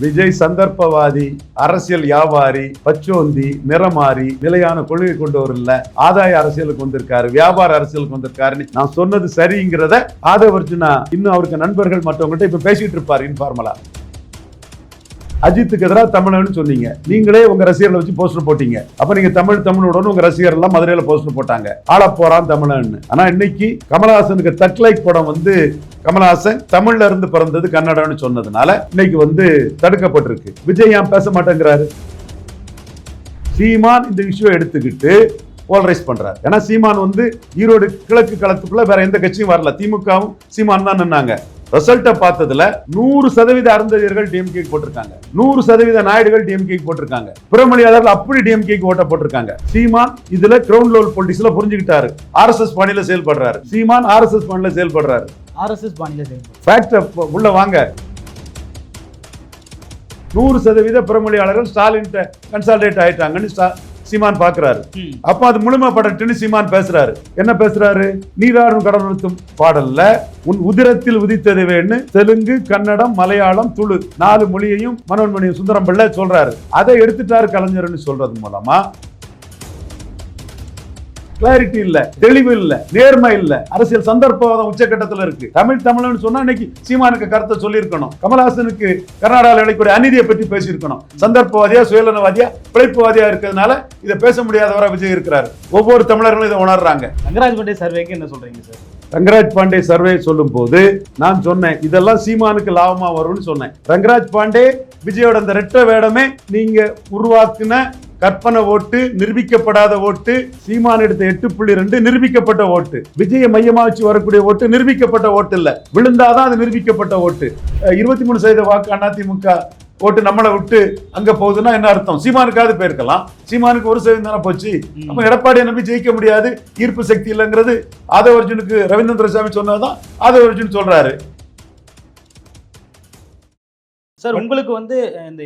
விஜய் சந்தர்ப்பவாதி அரசியல் வியாபாரி பச்சோந்தி நிறமாறி நிலையான கொள்கை கொண்டவர் இல்ல. ஆதாய அரசியலுக்கு வந்திருக்காரு வியாபார அரசியலுக்கு வந்திருக்காருன்னு நான் சொன்னது சரிங்கிறத ஆதவர்ஜுனா இன்னும் அவருக்கு நண்பர்கள் மற்றவங்கள்ட்ட இப்ப பேசிட்டு இருப்பாரு இன்ஃபார்மலா அஜித்துக்கு எதிராக தமிழன்னு சொன்னீங்க. நீங்களே உங்க ரசிகர்களை வச்சு போஸ்டர் போட்டீங்க. அப்ப நீங்க தமிழ் தமிழோட உங்க ரசிகர் எல்லாம் மதுரையில போஸ்டர் போட்டாங்க. ஆள போறான் தமிழன்னு ஆனா இன்னைக்கு கமலஹாசனுக்கு தட்லைக் படம் வந்து கமலஹாசன் தமிழ்ல இருந்து பிறந்தது கன்னடம்னு சொன்னதுனால இன்னைக்கு வந்து தடுக்கப்பட்டிருக்கு. விஜய் ஏன் பேச மாட்டேங்கிறாரு? சீமான் இந்த இஷ்யூ எடுத்துக்கிட்டு போலரைஸ் பண்றாரு. ஏன்னா சீமான் வந்து ஈரோடு கிழக்கு களத்துக்குள்ள வேற எந்த கட்சியும் வரல. திமுகவும் சீமான் தான் நின்னாங்க. ரிசல்ட்டை பார்த்ததுல நூறு சதவீத அருந்ததியர்கள் டிஎம்கே போட்டிருக்காங்க. நூறு சதவீத நாயுடுகள் டிஎம்கே போட்டிருக்காங்க. பிறமொழியாளர்கள் அப்படி டிஎம்கே ஓட்ட போட்டிருக்காங்க. சீமான் இதுல கிரவுண்ட் லெவல் பொலிட்டிக்ஸ்ல புரிஞ்சுக்கிட்டாரு. ஆர்எஸ்எஸ் பாணியில செயல்படுறாரு. சீமான் ஆர்எஸ்எஸ் பாணியில செயல்படுறாரு. ஆர்எஸ்எஸ் பாணியில செயல்படும் ஃபேக்ட் உள்ள வாங்க. நூறு சதவீத பிறமொழியாளர்கள் ஸ்டாலின் கன்சால்டேட் ஆயிட்டாங்கன்னு சீமான் பாக்குறாரு. அப்ப அது முழுமைப்படட்டுன்னு சீமான் பேசுறாரு. என்ன பேசுறாரு? நீராடும் கடலுத்தும் பாடல்ல உன் உதிரத்தில் உதித்ததுவேன்னு தெலுங்கு கன்னடம் மலையாளம் துளு நாலு மொழியையும் மனோன்மணி சுந்தரம் பிள்ளை சொல்றாரு. அதை எடுத்துட்டாரு கலைஞர்னு சொல்றது மூலமா கிளாரிட்டி இல்ல தெளிவு இல்ல நேர்மை இல்ல. அரசியல் சந்தர்ப்பவாதம் உச்சக்கட்டத்துல இருக்கு. தமிழ் தமிழ்னு சொன்னா இன்னைக்கு சீமானுக்கு கருத்தை சொல்லியிருக்கணும். கமலஹாசனுக்கு கர்நாடகாவில் இழைக்கூடிய அநீதியை பற்றி பேசியிருக்கணும். சந்தர்ப்பவாதியா சுயநலவாதியா பிழைப்புவாதியா இருக்கிறதுனால இதை பேச முடியாதவரா விஜய் இருக்கிறாரு. ஒவ்வொரு தமிழர்களும் இதை உணர்றாங்க. ரங்கராஜ் பண்டே சர்வேக்கு என்ன சொல்றீங்க சார்? ரங்கராஜ் பாண்டே சர்வே சொல்லும் போது நான் சொன்னேன் இதெல்லாம் சீமானுக்கு லாபமா வரும்னு சொன்னேன். ரங்கராஜ் பாண்டே விஜயோட அந்த ரெட்ட வேடமே நீங்க உருவாக்குன கற்பனை ஓட்டு நிரூபிக்கப்படாத ஓட்டு சீமான் எடுத்த எட்டு புள்ளி ரெண்டு நிரூபிக்கப்பட்ட ஓட்டு. விஜய மையமா வச்சு வரக்கூடிய ஓட்டு நிரூபிக்கப்பட்ட ஓட்டு இல்ல. விழுந்தாதான் அது நிரூபிக்கப்பட்ட ஓட்டு. இருபத்தி மூணு சதவீத வாக்கு அதிமுக ஓட்டு நம்மளை விட்டு அங்க போகுதுன்னா என்ன அர்த்தம்? சீமானுக்காவது போயிருக்கலாம். சீமானுக்கு ஒரு சதவீதம் தானே போச்சு. அப்ப எடப்பாடியை நம்பி ஜெயிக்க முடியாது. ஈர்ப்பு சக்தி இல்லைங்கிறது ஆதவ அர்ஜுனுக்கு ரவீந்திர சாமி சொன்னதுதான் ஆதவ அர்ஜுன் சொல்றாரு. சார் உங்களுக்கு வந்து இந்த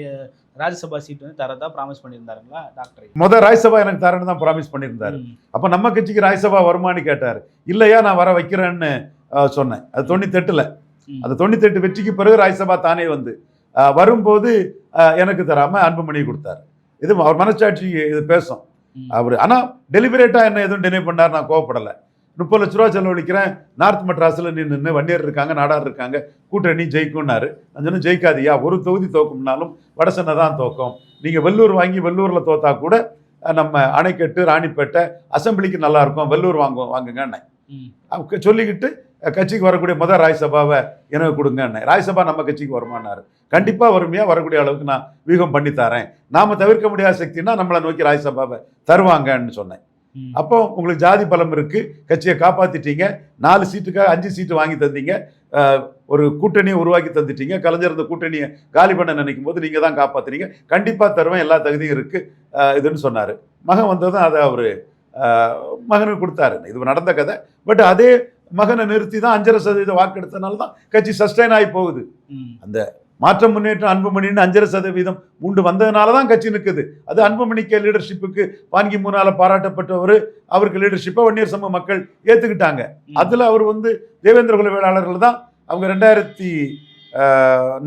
ராஜ்யசபா சீட் வந்து தரதா ப்ராமிஸ் பண்ணியிருந்தாருங்களா டாக்டர் முத ராஜ்சபா எனக்கு தரேன்னு தான் ப்ராமிஸ் பண்ணியிருந்தாரு. அப்ப நம்ம கட்சிக்கு ராஜ்சபா வருமானு கேட்டாரு. இல்லையா நான் வர வைக்கிறேன்னு சொன்னேன். அது தொண்ணூத்தெட்டுல. அந்த தொண்ணூத்தெட்டு வெற்றிக்கு பிறகு ராஜ்சபா தானே வந்து வரும்போது எனக்கு தராம அன்புமணி கொடுத்தாரு. இது அவர் மனசாட்சி இது பேசும். அவர் ஆனா டெலிபரேட்டா என்ன எதுவும் டினை பண்ணார் நான் கோவப்படல. முப்பது லட்ச ரூபா செலவழிக்கிறேன். நார்த் மெட்ராஸ்ல நின்று வன்னியர் இருக்காங்க நாடார் இருக்காங்க. கூட்டணி ஜெயிக்கும்னாரு. சொன்னேன் ஜெயிக்காதியா. ஒரு தொகுதி தோக்கும்னாலும் வடசென்னை தான் தோக்கும். நீங்க வெள்ளூர் வாங்கி வெள்ளூர்ல தோத்தா கூட நம்ம அணைக்கட்டு ராணிப்பேட்டை அசம்பிளிக்கு நல்லா இருக்கும் வெள்ளூர் வாங்க வாங்குங்கன்னு அவங்க சொல்லிக்கிட்டு கட்சிக்கு வரக்கூடிய முதல் ராஜ்சபாவை எனக்கு கொடுங்கன்னு ராஜ்சபா நம்ம கட்சிக்கு வருமானாரு. கண்டிப்பா வறுமையா வரக்கூடிய அளவுக்கு நான் வியூகம் பண்ணி தரேன். நாம தவிர்க்க முடியாத சக்தினா நம்மளை நோக்கி ராஜ்சபாவை தருவாங்கன்னு சொன்னேன். அப்போ உங்களுக்கு ஜாதி பலம் இருக்கு. கட்சியை காப்பாத்திட்டீங்க. நாலு சீட்டுக்காக அஞ்சு சீட்டு வாங்கி தந்தீங்க. ஒரு கூட்டணியை உருவாக்கி தந்துட்டீங்க. கலைஞர் இந்த கூட்டணியை காலி பண்ண நினைக்கும் போது நீங்க தான் காப்பாத்துறீங்க கண்டிப்பா தருவேன். எல்லா தகுதியும் இருக்கு. இதுன்னு சொன்னாரு. மகன் வந்ததும் அதை அவரு மகனுக்கு கொடுத்தாரு. இது நடந்த கதை. பட் அதே மகனை நிறுத்தி தான் அஞ்சரை சதவீத வாக்கெடுத்தனால தான் கட்சி சஸ்டைன் ஆகி போகுது. மாற்றம் முன்னேற்றம் அன்புமணின்னு அஞ்சரை சதவீதம் உண்டு. வந்ததுனால தான் கட்சி நிற்குது அது அன்புமணிக்கு லீடர்ஷிப்புக்கு வாங்கி மூணால பாராட்டப்பட்டவர் அவருக்கு லீடர்ஷிப்பை வன்னியர் சமூக மக்கள் ஏத்துக்கிட்டாங்க. அதுல அவர் வந்து தேவேந்திர குல வேளாளர்கள் தான் அவங்க ரெண்டாயிரத்தி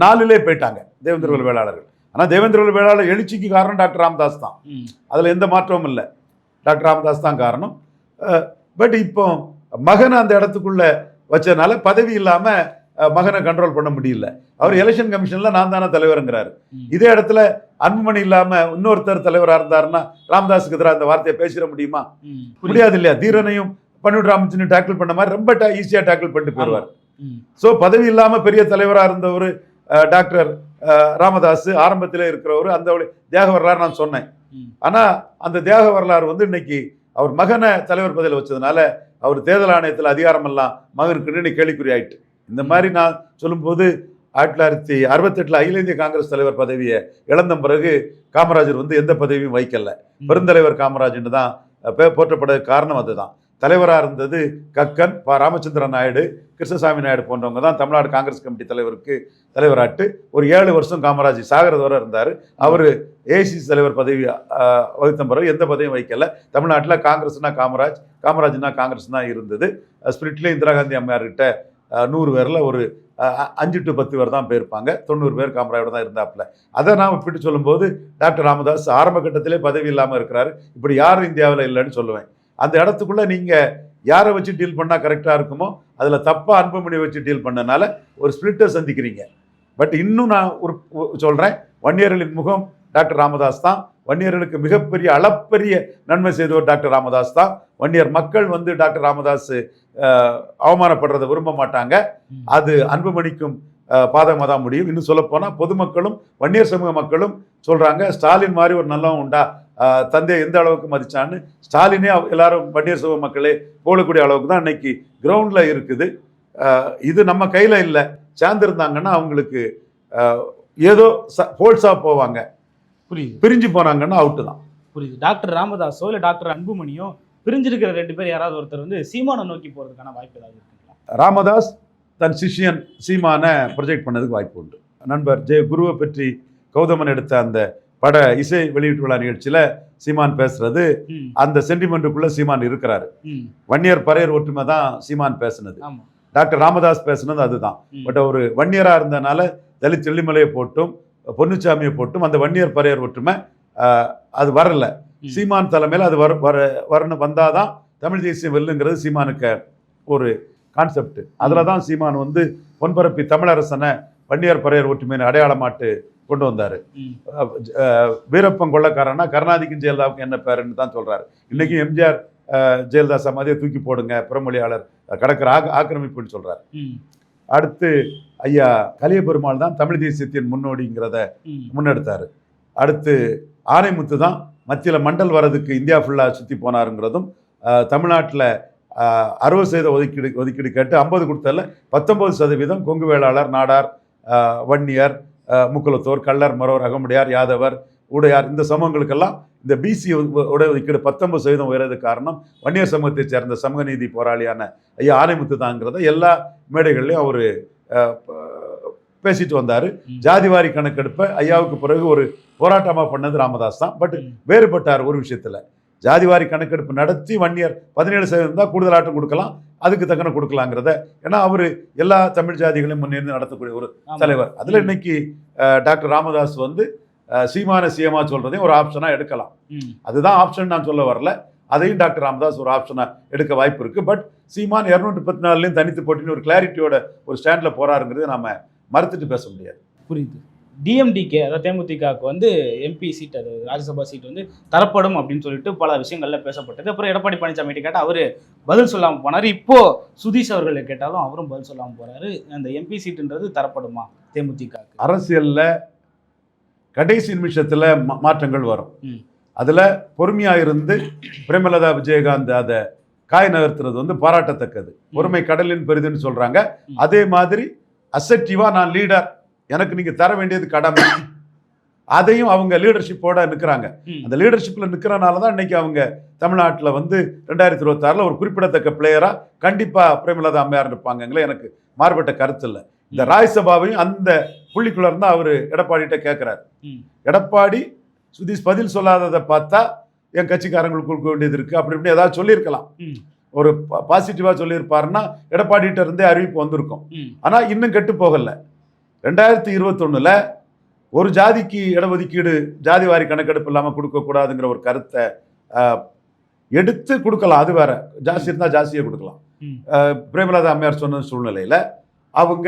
நாலுலே போயிட்டாங்க தேவேந்திர குல வேளாளர்கள். ஆனா தேவேந்திர குல வேளாளர் எழுச்சிக்கு காரணம் டாக்டர் ராமதாஸ் தான். அதுல எந்த மாற்றமும் இல்லை. டாக்டர் ராமதாஸ் தான் காரணம். பட் இப்போ மகனை அந்த இடத்துக்குள்ள வச்சதுனால பதவி இல்லாம அஹ், மகனை கண்ட்ரோல் பண்ண முடியல. அவர் எலெக்ஷன் கமிஷன்ல நான் தானே தலைவருங்கிறாரு. இதே இடத்துல அன்புமணி இல்லாம இன்னொருத்தர் தலைவரா இருந்தாருன்னா ராமதாஸுக்கு எதிராக அந்த வார்த்தையை பேசிட முடியுமா? முடியாது இல்லையா தீரனையும் பன்னீர் ராமச்சந்திரன் டேக்கிள் பண்ண மாதிரி ரொம்ப ஈஸியா டேக்கிள் பண்ணிட்டு போயிடுவார் ஸோ பதவி இல்லாம பெரிய தலைவரா இருந்தவர் டாக்டர் ராமதாஸ் ஆரம்பத்திலே இருக்கிறவர் அந்த தியாக வரலாறு நான் சொன்னேன். ஆனா அந்த தியாக வரலாறு வந்து இன்னைக்கு அவர் மகனை தலைவர் பதவியில் வச்சதுனால அவர் தேர்தல் ஆணையத்தில் அதிகாரம் எல்லாம் மகனுக்கு கேள்விக்குறி ஆயிட்டு. இந்த மாதிரி நான் சொல்லும்போது ஆயிரத்தி தொள்ளாயிரத்தி அறுபத்தெட்டுல அகில இந்திய காங்கிரஸ் தலைவர் பதவியை இழந்த பிறகு காமராஜர் வந்து எந்த பதவியும் வைக்கல பெருந்தலைவர் காமராஜ்னு தான் போற்றப்பட காரணம் அதுதான். தலைவராக இருந்தது கக்கன் ப ராமச்சந்திரன் நாயுடு கிருஷ்ணசாமி நாயுடு போன்றவங்க தான் தமிழ்நாடு காங்கிரஸ் கமிட்டி தலைவருக்கு தலைவராட்டு. ஒரு ஏழு வருஷம் காமராஜ் சாகரது வரை இருந்தார். அவர் ஏசிசி தலைவர் பதவி வகித்த பிறகு எந்த பதவியும் வைக்கல தமிழ்நாட்டில் காங்கிரஸ்னா காமராஜ் காமராஜ்னா காங்கிரஸ் தான் இருந்தது ஸ்பிரிட்லேயும் இந்திரா காந்தி அம்மையார்கிட்ட நூறு பேரில் ஒரு அஞ்சு டு பத்து பேர் தான் போயிருப்பாங்க. தொண்ணூறு பேர் காமராஜோட தான் இருந்தாப்புல. அதை நாம் இப்படி சொல்லும்போது டாக்டர் ராமதாஸ் ஆரம்ப கட்டத்திலே பதவி இல்லாமல் இருக்கிறாரு. இப்படி யாரும் இந்தியாவில் இல்லைன்னு சொல்லுவேன். அந்த இடத்துக்குள்ளே நீங்கள் யாரை வச்சு டீல் பண்ணால் கரெக்டாக இருக்குமோ அதில் தப்பாக அன்புமணி வச்சு டீல் பண்ணனால ஒரு ஸ்பிளிட்டை சந்திக்கிறீங்க. பட் இன்னும் நான் ஒரு சொல்கிறேன் வன்னியர்களின் முகம் டாக்டர் ராமதாஸ் தான். வன்னியர்களுக்கு மிகப்பெரிய அளப்பரிய நன்மை செய்தவர் டாக்டர் ராமதாஸ் தான். வன்னியர் மக்கள் வந்து டாக்டர் ராமதாஸ் அவமானப்படுறத அவமானப்படுறதை விரும்ப மாட்டாங்க. அது அன்புமணிக்கும் பாதகமாக தான் முடியும். இன்னும் சொல்லப்போனால் பொதுமக்களும் வன்னியர் சமூக மக்களும் சொல்கிறாங்க ஸ்டாலின் மாதிரி ஒரு நல்லவன் உண்டா? தந்தையை எந்த அளவுக்கு மதித்தான்னு ஸ்டாலினே எல்லாரும் வன்னியர் சமூக மக்களே போகக்கூடிய அளவுக்கு தான் இன்னைக்கு கிரவுண்டில் இருக்குது. இது நம்ம கையில் இல்லை. சேர்ந்துருந்தாங்கன்னா அவங்களுக்கு ஏதோ ச போல்ஸாக போவாங்க. புரியுது. பிரிஞ்சு போனாங்கன்னா அவுட்டு தான். புரியுது. டாக்டர் ராமதாஸோ இல்லை டாக்டர் அன்புமணியோ பிரிஞ்சிருக்கிற ரெண்டு பேர் யாராவது ஒருத்தர் வந்து சீமானை நோக்கி போறதுக்கான வாய்ப்பு ஏதாவது இருக்குங்களா? ராமதாஸ் தன் சிஷ்யன் சீமானை ப்ரொஜெக்ட் பண்ணதுக்கு வாய்ப்பு உண்டு. நண்பர் ஜெய குருவை பற்றி கௌதமன் எடுத்த அந்த பட இசை வெளியீட்டு விழா நிகழ்ச்சியில சீமான் பேசுறது அந்த சென்டிமெண்ட்டுக்குள்ள சீமான் இருக்கிறாரு. வன்னியர் பறையர் ஒற்றுமை தான் சீமான் பேசுனது. டாக்டர் ராமதாஸ் பேசுனது அதுதான். பட் ஒரு வன்னியரா இருந்தனால தலித் செல்லிமலையை போட்டும் பொன்னுச்சாமியை போட்டும் அந்த வன்னியர் பறையர் ஒற்றுமை அது வரல. சீமான் தலைமையில் அது வர வர வரணும் வந்தாதான் தமிழ் தேசியம் வெல்லுங்கிறது சீமானுக்கு ஒரு கான்செப்ட் அதில் தான் சீமான் வந்து பொன்பரப்பி தமிழரசனை வன்னியர் பறையர் ஒற்றுமையின் அடையாளமாட்டு கொண்டு வந்தார். வீரப்பன் கொள்ளக்காரனா கருணாநிதிக்கும் ஜெயலலிதாவுக்கும் என்ன பேருன்னு தான் சொல்றாரு. இன்னைக்கு எம்ஜிஆர் ஜெயலலிதா சமாதியை தூக்கி போடுங்க புறமொழியாளர் கடற்கரை ஆக்க ஆக்கிரமிப்புன்னு சொல்றாரு. ம். அடுத்து ஐயா கலிய பெருமாள் தான் தமிழ் தேசியத்தின் முன்னோடிங்கிறத முன்னெடுத்தார். அடுத்து ஆனைமுத்து தான் மத்தியில் மண்டல் வரதுக்கு இந்தியா ஃபுல்லாக சுற்றி போனாருங்கிறதும் தமிழ்நாட்டில் அறுபது சதவீத ஒதுக்கீடு ஒதுக்கீடு கேட்டு ஐம்பது கொடுத்ததில் பத்தொன்பது சதவீதம் கொங்கு வேளாளர் நாடார் வன்னியர் முக்குலத்தோர் கள்ளர் மரோர் அகமுடையார் யாதவர் உடையார் இந்த சமூகங்களுக்கெல்லாம் இந்த பிசி உடைய ஒதுக்கீடு பத்தொன்பது சதவீதம் உயர்றதுக்கு காரணம் வன்னியர் சமூகத்தைச் சேர்ந்த சமூக நீதி போராளியான ஐயா ஆனைமுத்து தாங்கிறத எல்லா மேடைகள்லையும் அவர் பேசிட்டு வந்தார். ஜாதிவாரி கணக்கெடுப்பை ஐயாவுக்கு பிறகு ஒரு போராட்டமாக பண்ணது ராமதாஸ் தான் பட். வேறுபட்டார் ஒரு விஷயத்தில் ஜாதிவாரி கணக்கெடுப்பு நடத்தி வன்னியர் பதினேழு சதவீதம் தான் கூடுதல் ஆட்டம் கொடுக்கலாம் அதுக்கு தக்கன கொடுக்கலாங்கிறத ஏன்னா அவர் எல்லா தமிழ் ஜாதிகளையும் முன்னிருந்து நடத்தக்கூடிய ஒரு. தலைவர் அதில். இன்னைக்கு டாக்டர் ராமதாஸ் வந்து சீமான சிஎமா சொல்றதையும் ஒரு ஆப்ஷனாக எடுக்கலாம் அதுதான் ஆப்ஷன் நான் சொல்ல வரல அதையும் டாக்டர் ராமதாஸ் ஒரு ஆப்ஷனாக எடுக்க வாய்ப்பு இருக்கு. பட் சீமான் இரநூற்றி பத்து நாலுலையும் தனித்து போட்டின்னு ஒரு கிளாரிட்டியோட ஒரு ஸ்டாண்டில் போறாருங்கிறது நாம மறுத்துட்டு பேச முடியாது. புரியுது. டிஎம்டிகே அதாவது தேமுதிகவுக்கு வந்து எம்பி சீட் அது ராஜ்யசபா சீட் வந்து தரப்படும் அப்படின்னு சொல்லிட்டு பல விஷயங்கள்ல பேசப்பட்டது. அப்புறம் எடப்பாடி பழனிசாமி கிட்ட கேட்டால் அவரு பதில் சொல்லாம போனாரு. இப்போ சுதீஷ் அவர்களை கேட்டாலும் அவரும் பதில் சொல்லாம போறாரு. அந்த எம்பி சீட்டுன்றது தரப்படுமா தேமுதிகவுக்கு? அரசியல்ல கடைசி நிமிஷத்துல மாற்றங்கள் வரும். அதுல பொறுமையா இருந்து பிரேமலதா விஜயகாந்த் அதை காய் நகர்த்துறது வந்து பாராட்டத்தக்கது. பொறுமை கடலின் பெரிதுன்னு சொல்றாங்க. ம். அதே மாதிரி அசெப்டிவா நான் லீடர் எனக்கு நீங்க தர வேண்டியது கடமை. அதையும் அவங்க லீடர்ஷிப்போட நிற்கிறாங்க. அந்த லீடர்ஷிப்பில் நிற்கிறனால தான் இன்னைக்கு அவங்க தமிழ்நாட்டில் வந்து ரெண்டாயிரத்தி இருபத்தாறில் ஒரு குறிப்பிடத்தக்க பிளேயரா கண்டிப்பா பிரேமலதா அம்மையார் இருப்பாங்கங்களே எனக்கு மாறுபட்ட கருத்து இல்லை. இந்த ராஜ்சபாவையும் அந்த புள்ளிக்குள்ள இருந்தா அவர் எடப்பாடிகிட்ட கேட்குறாரு. எடப்பாடி சுதீஷ் பதில் சொல்லாததை பார்த்தா என் கட்சிக்காரங்களுக்கு கொடுக்க வேண்டியது இருக்கு அப்படி இப்படி ஏதாவது சொல்லியிருக்கலாம். ஒரு பாசிட்டிவா சொல்லியிருப்பாருன்னா எடப்பாடிகிட்ட இருந்தே அறிவிப்பு வந்திருக்கும். ஆனா இன்னும் கெட்டு போகல. ரெண்டாயிரத்தி இருபத்தொன்னுல ஒரு ஜாதிக்கு இடஒதுக்கீடு ஜாதி வாரி கணக்கெடுப்பு இல்லாமல் கொடுக்கக்கூடாதுங்கிற ஒரு கருத்தை எடுத்து கொடுக்கலாம். அது வேற. ஜாஸ்தி இருந்தால் ஜாஸ்தியாக கொடுக்கலாம். பிரேமலதா அம்மையார் சொன்ன சூழ்நிலையில் அவங்க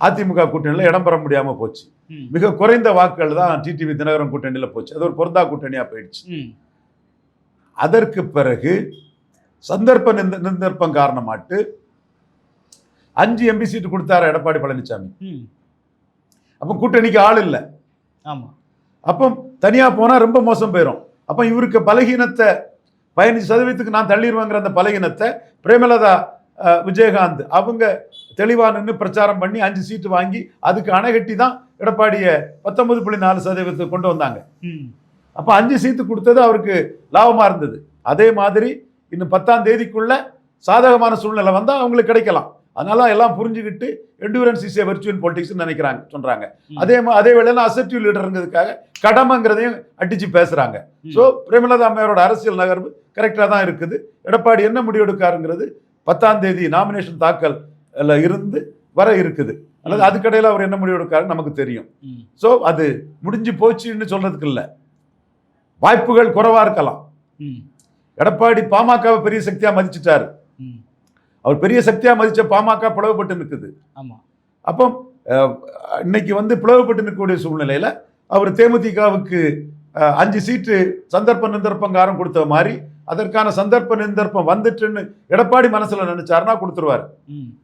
அதிமுக கூட்டணியில் இடம் பெற முடியாமல் போச்சு. மிக குறைந்த வாக்குகள் தான் டிடிவி தினகரன் கூட்டணியில் போச்சு. அது ஒரு பொருந்தா கூட்டணியாக போயிடுச்சு. அதற்கு பிறகு சந்தர்ப்ப நிந்த- நிந்தர்ப்பம் காரணமாட்டு அஞ்சு எம்பி சீட்டு கொடுத்தாரு எடப்பாடி பழனிசாமி. அப்போ கூட்டணிக்கு ஆள் இல்லை. ஆமா. அப்போ தனியா போனா ரொம்ப மோசம் போயிடும் அப்போ இவருக்கு பலகீனத்தை பதினஞ்சு சதவீதத்துக்கு நான் தள்ளிடுவேங்கிற அந்த பலகீனத்தை பிரேமலதா விஜயகாந்த் அவங்க தெளிவா நின்று பிரச்சாரம் பண்ணி அஞ்சு சீட்டு வாங்கி அதுக்கு அணைகட்டி தான் எடப்பாடியை பத்தொன்பது புள்ளி நாலு சதவீதத்துக்கு கொண்டு வந்தாங்க. அப்போ அஞ்சு சீட்டு கொடுத்தது அவருக்கு லாபமா இருந்தது அதே மாதிரி இன்னும் பத்தாம் தேதிக்குள்ள சாதகமான சூழ்நிலை வந்தால் அவங்களுக்கு கிடைக்கலாம் அதனால எல்லாம் புரிஞ்சுக்கிட்டு endurance is a virtual politics நினைக்கிறாங்க சொல்றாங்க ம். அதே மா- அதே வேளையில் அசெப்டிவ் லீடருங்கிறதுக்காக கடமைங்கிறதையும் அடிச்சு பேசுறாங்க ம். ஸோ பிரேமலதா அம்மையாரோட அரசியல் நகர்வு கரெக்டாக தான் இருக்குது எடப்பாடி என்ன முடிவெடுக்காருங்கிறது பத்தாம் தேதி நாமினேஷன் தாக்கல் இருந்து வர இருக்குது. அல்லது அதுக்கடையில் அவர் என்ன முடிவு எடுக்காரு நமக்கு தெரியும். ஸோ அது முடிஞ்சு போச்சுன்னு சொல்றதுக்கு இல்லை. வாய்ப்புகள் குறைவா இருக்கலாம். எடப்பாடி பாமகவை பெரிய சக்தியா மதிச்சிட்டாரு. அவர் பெரிய சக்தியா மதிச்ச பாமக பிளவுபட்டு நிற்குது அப்போ இன்னைக்கு வந்து பிளவுபட்டு நிற்கக்கூடிய சூழ்நிலையில அவர் தேமுதிகவுக்கு அஞ்சு சீட்டு சந்தர்ப்ப நிந்தர்ப்பங்காரம் கொடுத்த மாதிரி அதற்கான சந்தர்ப்ப நிந்தர்ப்பம் வந்துட்டுன்னு எடப்பாடி மனசுல நினைச்சாருன்னா கொடுத்துருவாரு.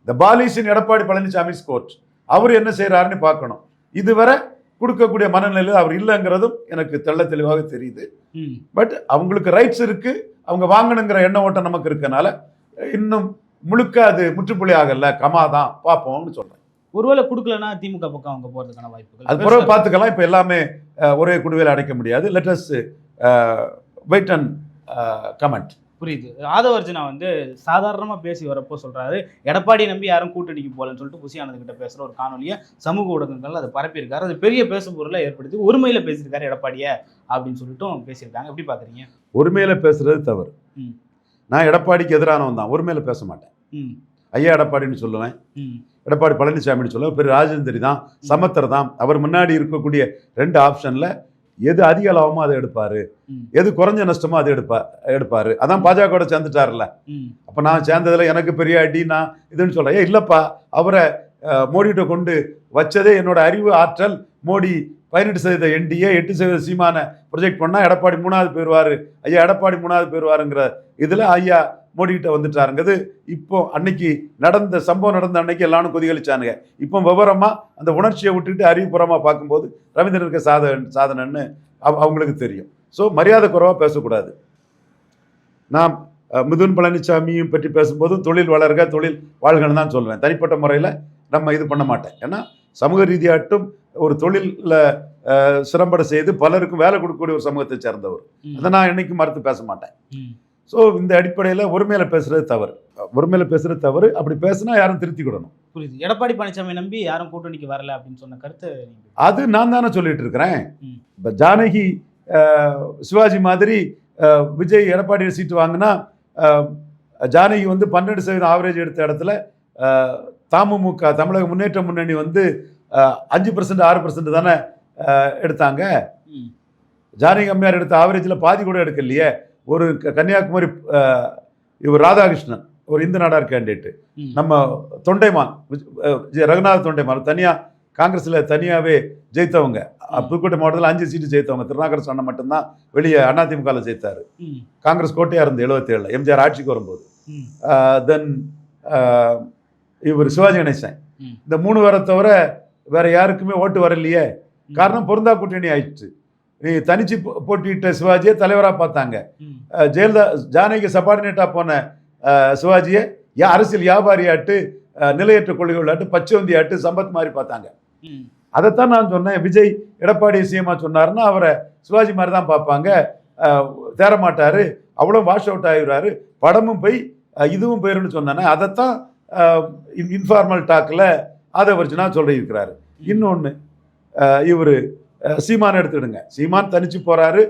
இந்த பாலிசின் எடப்பாடி பழனிசாமி ஸ்கோர்ட் அவர் என்ன செய்றாருன்னு பார்க்கணும். இதுவரை கொடுக்கக்கூடிய மனநிலையில் அவர் இல்லைங்கிறதும் எனக்கு தெள்ள தெளிவாக தெரியுது. பட் அவங்களுக்கு ரைட்ஸ் இருக்கு. அவங்க வாங்கணுங்கிற எண்ண ஓட்டம் நமக்கு இருக்கனால இன்னும் முழுக்க அது முற்றுப்புள்ளி ஆகல. கமா தான் பார்ப்போம்னு சொல்றேன். ஒருவேளை கொடுக்கலன்னா திமுக பக்கம் அவங்க போறதுக்கான அது வாய்ப்புகள் பிறகு பார்த்துக்கலாம். இப்போ எல்லாமே ஒரே குடுவையில் அடைக்க முடியாது. Let us wait and comment. புரியுது. ஆதவர்ஜனா வந்து சாதாரணமா பேசி வரப்போ சொல்றாரு எடப்பாடி நம்பி யாரும் கூட்டணிக்கு போகலன்னு சொல்லிட்டு புசி ஆனந்த் கிட்ட பேசுற ஒரு காணொலியை சமூக ஊடகங்கள் அதை பரப்பியிருக்காரு. அது பெரிய பேசு பொருளை ஏற்படுத்தி ஒருமையில பேசியிருக்காரு எடப்பாடிய அப்படின்னு சொல்லிட்டும் பேசியிருக்காங்க. எப்படி பாக்குறீங்க ஒருமையில பேசுறது தவறு. நான் எடப்பாடிக்கு எதிரானவன் தான். ஒருமையில பேச மாட்டேன். ம். ஐயா எடப்பாடின்னு சொல்லுவேன். எடப்பாடி பழனிசாமின்னு சொல்லுவேன். பெரிய ராஜேந்திரி தான் சமத்தர் தான். அவர் முன்னாடி இருக்கக்கூடிய ரெண்டு ஆப்ஷன்ல எது அதிக லாபமோ அதை எடுப்பாரு. எது குறைஞ்ச நஷ்டமோ அதை எடுப்பா எடுப்பாரு. அதான் பாஜக சேர்ந்துட்டாருல்ல. ம். அப்போ நான் சேர்ந்ததுல எனக்கு பெரிய அடி நான் இதுன்னு சொல்றேன். ஏன் இல்லப்பா அவரை மோடிகிட்ட கொண்டு வச்சதே என்னோட அறிவு ஆற்றல். மோடி பதினெட்டு சதவீத என்டிஏ எட்டு சதவீத சீமான ப்ரொஜெக்ட் பண்ணா எடப்பாடி மூணாவது போயிருவாரு ஐயா எடப்பாடி மூணாவது போயிருவாருங்கிற இதுல ஐயா மோடிகிட்ட வந்துட்டாருங்கிறது இப்போ அன்னைக்கு நடந்த சம்பவம் நடந்த அன்னைக்கு எல்லாரும் கொதிகளிச்சானுங்க இப்போ விவரமா அந்த உணர்ச்சியை விட்டுட்டு அறிவுபூர்வமா பார்க்கும்போது ரவீந்திரனுக்கு சாத சாதனைன்னு அவ- அவங்களுக்கு தெரியும். ஸோ மரியாதை குறைவா பேசக்கூடாது. நான் அஹ், மிதுன் பழனிசாமியும் பற்றி பேசும்போதும் தொழில் வளர்க தொழில் வாழ்கன்னு தான் சொல்லுவேன் தனிப்பட்ட முறையில் நம்ம இது பண்ண மாட்டேன். ஏன்னா சமூக ரீதியாட்டும் ஒரு தொழிலில் சிரம்பட செய்து பலருக்கும் வேலை கொடுக்கக்கூடிய ஒரு சமூகத்தை சேர்ந்தவர். அதை நான் என்னைக்கும் மறுத்து பேச மாட்டேன். ஸோ இந்த அடிப்படையில் ஒருமையில பேசுறது தவறு. ஒருமையில பேசுறது தவறு. அப்படி பேசுனா யாரும் திருத்திக்கிடணும். புரியுது. எடப்பாடி பழனிசாமி நம்பி யாரும் கூட்டணிக்கு வரல அப்படின்னு சொன்ன கருத்து அது நான் தானே சொல்லிட்டு இருக்கிறேன். இப்போ ஜானகி சிவாஜி மாதிரி விஜய் எடப்பாடி சீட்டு வாங்கினா ஜானகி வந்து பன்னெண்டு சதவீதம் ஆவரேஜ் எடுத்த இடத்துல தமுமுக தமிழக முன்னேற்ற முன்னணி வந்து அஞ்சு பர்சன்ட் ஆறு பர்சன்ட் தானே எடுத்தாங்க. ஜானகி அம்மையார் எடுத்த ஆவரேஜில் பாதி கூட எடுக்கலையே. ஒரு கன்னியாகுமரி இவர் ராதாகிருஷ்ணன் ஒரு இந்து நாடார் கேண்டிடேட் ம். நம்ம தொண்டைமான் ரகுநாத தொண்டைமான் தனியாக காங்கிரஸில் தனியாகவே ஜெயித்தவங்க. புதுக்கோட்டை மாவட்டத்தில் அஞ்சு சீட்டு ஜெயித்தவங்க. திருநாகர் சொன்ன மட்டும்தான் வெளியே அதிமுகவில் ஜெயித்தார். காங்கிரஸ் கோட்டையாக இருந்து எழுபத்தேழில் எம்ஜிஆர் ஆட்சிக்கு வரும்போது. தென் இவர் சிவாஜி கணேசன். இந்த மூணு பேரை தவிர வேற யாருக்குமே ஓட்டு வரலையே. காரணம் பொருந்தா கூட்டணி ஆயிடுச்சு. தனிச்சு போ- போட்டியிட்ட சிவாஜியை தலைவராக பார்த்தாங்க. ஜெயலலிதா ஜானகி சபார்டினேட்டாக போன சிவாஜியை அரசியல் வியாபாரியாட்டு நிலையற்ற கொள்கைகளாட்டு பச்சைவந்தியாட்டு சம்பத் மாதிரி பார்த்தாங்க. அதைத்தான் நான் சொன்னேன். விஜய் எடப்பாடி சிஎம்மா சொன்னாருன்னா அவரை சிவாஜி மாதிரி தான் பார்ப்பாங்க. தேரமாட்டாரு அவ்வளோ வாஷ் அவுட் ஆகிடுறாரு படமும் போய் இதுவும் போயிருன்னு சொன்னானே அதைத்தான் இன்ஃபார்மல் டாக்கில் ஆதவர்ஜனா சொல்லியிருக்கிறாரு. இன்னொன்று இவர் சீமான் எடுத்துடுங்க சீமான் தனிச்சு போறாரு.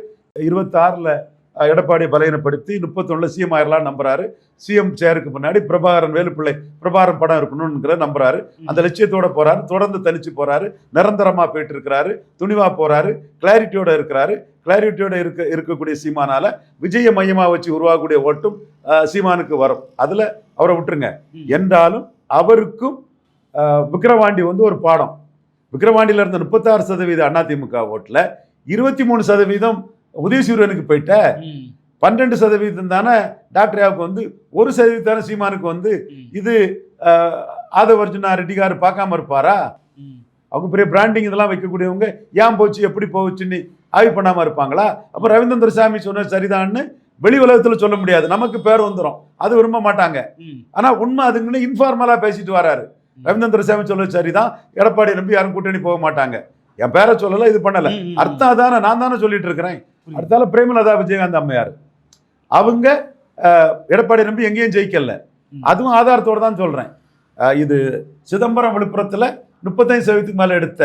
இருபத்தாறில் எடப்பாடியை பலையனப்படுத்தி முப்பத்தொன்னில் சிஎம் ஆயிரலாம் நம்புறாரு. சிஎம் சேருக்கு முன்னாடி பிரபாகரன் வேலுப்பிள்ளை பிரபாகரன் படம் இருக்கணும்ங்கிற நம்புறாரு. அந்த லட்சியத்தோட போறாரு. தொடர்ந்து தனிச்சு போறாரு. நிரந்தரமா போயிட்டு இருக்கிறாரு துணிவா போறாரு. கிளாரிட்டியோட இருக்கிறாரு. கிளாரிட்டியோட இருக்க இருக்கக்கூடிய சீமானால விஜய மையமா வச்சு உருவாகக்கூடிய ஓட்டும் சீமானுக்கு வரும். அதுல அவரை விட்டுருங்க. என்றாலும் அவருக்கும் அஹ், விக்கிரவாண்டி வந்து ஒரு பாடம். விக்கிரவாண்டியில இருந்த முப்பத்தாறு சதவீத அதிமுக ஓட்டுல இருபத்தி மூணு சதவீதம் உதயசூரியனுக்கு போயிட்ட. பன்னெண்டு சதவீதம் தானே டாக்டர் வந்து ஒரு சதவீதம் தானே சீமானுக்கு வந்து. இது அஹ், ஆதவர்ஜுனா ரெட்டிகார் பார்க்காம இருப்பாரா. அவங்க பெரிய பிராண்டிங் இதெல்லாம் வைக்கக்கூடியவங்க ஏன் போச்சு எப்படி போச்சுன்னு ஆய்வு பண்ணாம இருப்பாங்களா அப்ப ரவீந்திர சாமி சொன்னது சரிதான்னு வெளி உலகத்துல சொல்ல முடியாது நமக்கு பேர் வந்துடும் அது விரும்ப மாட்டாங்க ம். ஆனா உண்மை அதுங்கன்னு இன்ஃபார்மலா பேசிட்டு வராரு ரவீந்திர சாமி சொல்றது சரிதான். எடப்பாடி நம்பி யாரும் கூட்டணி போக மாட்டாங்க. என் பேரை சொல்லல இது பண்ணல. அர்த்தம் அதானே? நான் தானே சொல்லிட்டு இருக்கிறேன். அடுத்தால பிரேமலதா விஜயகாந்த் அம்மையார். அவங்க எடப்பாடி நம்பி எங்கேயும் ஜெயிக்கல. அதுவும் ஆதாரத்தோட தான் சொல்றேன். அஹ், இது சிதம்பரம் விழுப்புரத்துல முப்பத்தைந்து சதவீதத்துக்கு மேல எடுத்த